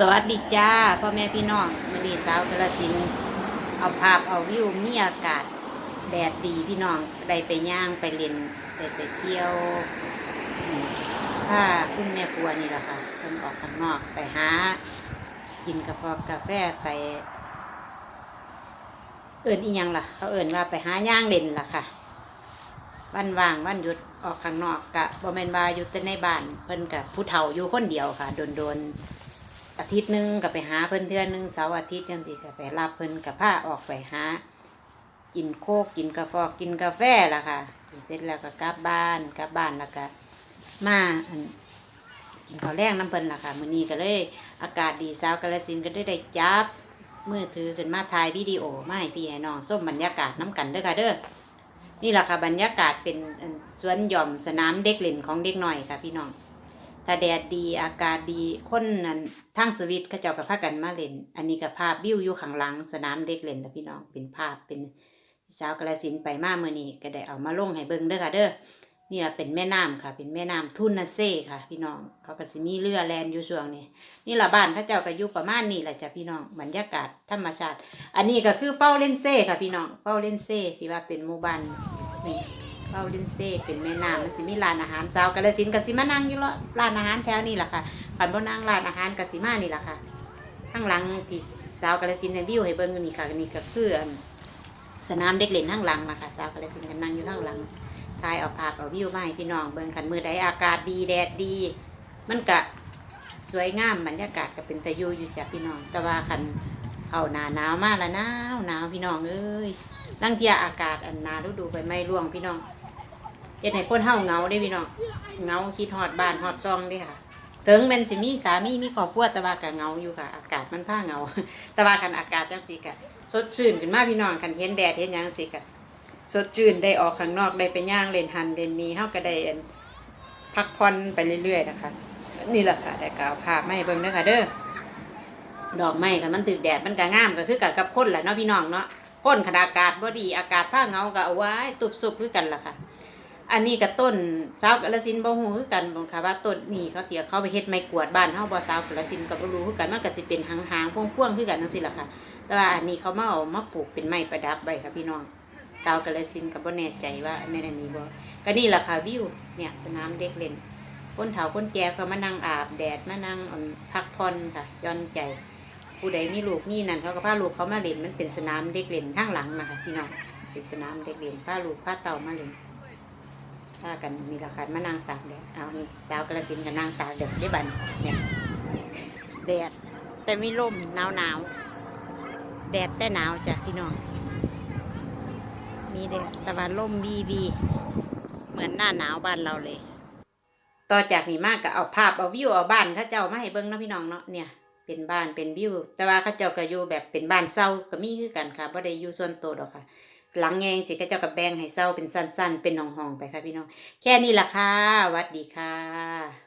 สวัสดีจ้าพ่อแม่พี่น้องมันดีสาวกระสินเอาภาพเอาวิวมีอากาศแดดดีพี่น้องได้ไปย่างไปเล่นได้ไปเที่ยวถ้าคุณแม่ครัวนี่แหละค่ะเพิ่นออกข้างนอกไปหา กินกาแฟกาแฟไป เอิญอีหยังล่ะ เขาเอิญว่าไปหาย่างเล่นล่ะค่ะวันว่างวันหยุดออกข้างนอกกะบ่แมนว่าอยู่แต่ในบ้านเพิ่นกับผู้เฒ่าอยู่คนเดียวค่ะโดนๆ อาทิตย์หนึงก็ไปหาเพิ่นเทื่อหนึงเสาร์อาทิตย์จังซี่ก็ไปรับเพิ่นกับพาออกไปหา กินโคกกินกาแฟกินกาแฟล่ะค่ะเสร็จแล้วก็กลับบ้านกลับบ้านแล้วก็มากินข้าวแรงน้ำเพิ่นล่ะค่ะมื้อนี้ก็เลยอากาศดีสาวกาฬสินธุ์ก็ได้ได้จับมือถือขึ้นมาถ่ายวิดีโอมาให้พี่ให้น้องส้มบรรยากาศน้ำกันเด้อค่ะเด้อนี่แหละค่ะบรรยากาศเป็นสวนหย่อมสนามเด็กเล่นของเด็กหน่อยค่ะพี่น้อง ถ้าแดดดีอากาศดีคนนั้นทั้งสวิตเขาเจ้ากับพากันมาเล่น อันนี้กับภาพวิวอยู่ข้างหลังสนามเด็กเล่นนะพี่น้องเป็นภาพเป็นสาวกระสินไปมาเมื่อนี้ก็ได้เอามาลงให้เบิ่งเด้อค่ะเด้อนี่แหละเป็นแม่น้ำค่ะ เป็นแม่น้ำทุนนาเซ่ค่ะ พี่น้องเขาก็สิมีเรือแลนอยู่ช่วงนี้นี่แหละบ้านเขาเจ้าก็อยู่ประมาณนี้แหละจ้ะพี่น้องบรรยากาศธรรมชาติ อันนี้ก็คือเป้าเล่นเซ่ค่ะพี่น้องเป้าเล่นเซ่ที่ว่าเป็นหมู่บ้านนี่าล่นเซ่เป็นแม่น้ำมันจะมีร้านอาหารสาวกาฬสินธุ์กสิมานั่งอยู่ละร้านอาหารแถวนี้แหละค่ะขันบ่นั่งร้านอาหารกสิมานี่แหละค่ะข้างหลังที่สาวกาฬสินธุ์ให้วิวให้เบิ่งอยู่นี่ค่ะนี่ก็คืออันสนามเด็กเล่นข้างหลังนะคะสาวกาฬสินธุ์ก็นั่งอยู่ข้างหลังถ่ายเอาภาพเอาวิวมาให้พี่น้องเบิ่งคันมือใดอากาศดีแดดดี มันก็สวยงามบรรยากาศก็เป็นตะยูอยู่จ้ะพี่น้อง แต่ว่าคันเข้าหนาหนาวมากแล้วหนาวหนาวพี่น้องเอ้ยลังเทียอากาศอันหนาฤดูใบไม้ร่วงพี่น้อง ฮ็ดให้คนเฮาเหงาได้พี่น้องเหงาคิดฮอดบ้านฮอดซองเด้ค่ะถึงแมันสิมีสามีมีครอบครัวแต่ว่าก็เหงาอยู่ค่ะ อากาศมันพาเหงาแต่ว่าคันอากาศจังซี่ก็สดชื่นขึ้นมาพี่น้องคันเห็นแดดเห็นยังสิก็สดชื่นได้ออกข้างนอกได้ไปย่างเล่นหันเล่นมีเฮาก็ได้พักผ่อนไปเรื่อยๆนะคะ นี่แหละค่ะได้กล่าวภาพมาให้เบิ่งเด้อค่ะเด้อดอกไม้ค่ะมันตึกแดดมันก็งามก็คือกันกับคนแหละเนาะพี่น้องเนาะคนขนาดอากาศบ่ดีอากาศผ้าเงาก็เอาไว้ตุบซุบคือกันล่ะค่ะ อันนี้ก็ต้นสาวกาฬสินบ่ฮู้คือกันบ่ค่ะว่าต้นนี้เขาสิเอาเขาไปเฮ็ดไม้กวาดบ้านเฮาบ่สาวกาฬสินก็บ่รู้คือกันมันก็สิเป็นหางๆพวงๆคือกันจังซี่ล่ะค่ะ แต่ว่าอันนี้เขามาเอามาปลูกเป็นไม้ประดับไว้ค่ะพี่น้องสาวกาฬสินก็บ่แน่ใจว่าแม่นอันนี้บ่ก็นี่ล่ะค่ะวิวเนี่ยสนามเด็กเล่นคนเฒ่าคนแก่ก็มานั่งอาบแดดมานั่งพักผ่อนค่ะย่อนใจ ผู้ใดมีลูกมีนั่นเขาก็พาลูกเขามาเล่นมันเป็นสนามเด็กเล่นข้างหลังนะคะพี่น้องเป็นสนามเด็กเล่นพาลูกพาเต่ามาเล่น พากันมีราคามานั่งตากแดดเอาสาวกระสินกับนางตากแดดได้บันเนี่ยแดดแต่ไม่ร่มหนาวหนาวแดดแต่หนาวจ้ะพี่น้องมีแดดแต่ว่าร่มบีบีเหมือนหน้าหนาวบ้านเราเลย ต่อจากนี้มากก็เอาภาพเอาวิวเอาบ้านข้าเจ้ามาให้เบิ่งเนาะพี่น้องเนาะเนี่ยเป็นบ้านเป็นวิว แต่ว่าเขาเจ้าก็อยู่แบบเป็นบ้านเศร้าก็มีคือกันค่ะบ่ได้อยู่ส่วนตัวดอกค่ะ หลังแงงสิก็เจ้าก็แบงให้เศร้าเป็นสั้น ๆ เป็นห้องๆไปค่ะพี่น้อง แค่นี้ล่ะค่ะวัดดีค่ะ